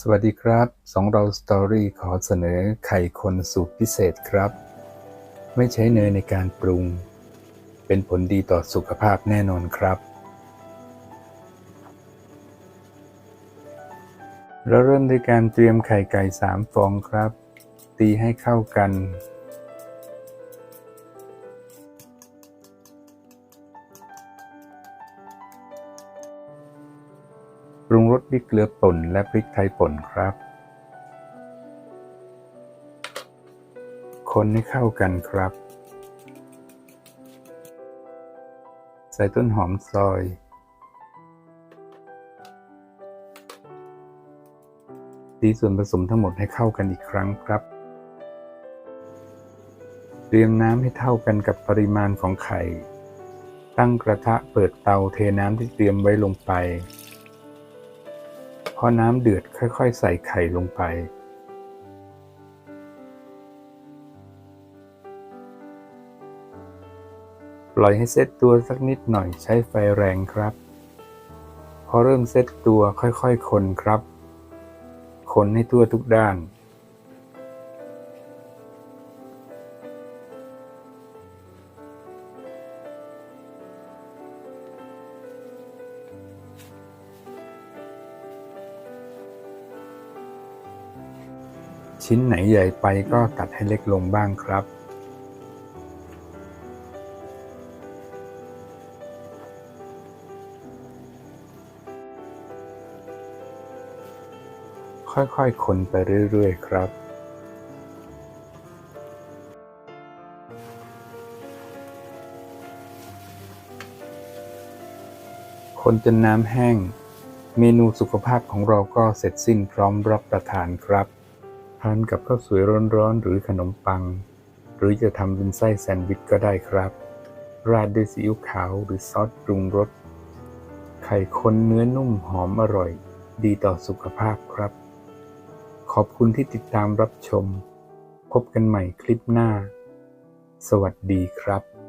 สวัสดีครับสองเราสตอรี่ขอเสนอไข่คนสูตรพิเศษครับ ไม่ใช้เนยในการปรุง เป็นผลดีต่อสุขภาพแน่นอนครับ เราเริ่มด้วยการเตรียมไข่ไก่สามฟองครับ ตีให้เข้ากัน รุงรสด้วยเกลือป่นและพริกไทยป่นครับ คนให้เข้ากันครับ ใส่ต้นหอมซอย ตีส่วนผสมทั้งหมดให้เข้ากันอีกครั้งครับ เตรียมน้ำให้เท่ากันกับปริมาณของไข่ตั้งกระทะเปิดเตาเทน้ำที่เตรียมไว้ลงไป อน้ำเดือดค่อย ๆ ใส่ไข่ลงไป ปล่อยให้เซตตัวสักนิดหน่อยใช้ไฟแรงครับ พอเริ่มเซตตัวค่อยๆคนครับ คนให้ทั่วทุกด้าน ชิ้นไหนใหญ่ไปก็ตัดให้เล็กลงบ้างครับ ค่อยๆ คนไปเรื่อยๆ ครับคนจนน้ำแห้ง เมนูสุขภาพของเราก็เสร็จสิ้นพร้อมรับประทานครับานกับข้าวสวยร้อนๆ หรือขนมปัง หรือจะทำเป็นไส้แซนด์วิชก็ได้ครับ ราดด้วยซีอิ๊วขาวหรือซอสปรุงรส ไข่คนเนื้อนุ่มหอมอร่อย ดีต่อสุขภาพครับ ขอบคุณที่ติดตามรับชม พบกันใหม่คลิปหน้า สวัสดีครับ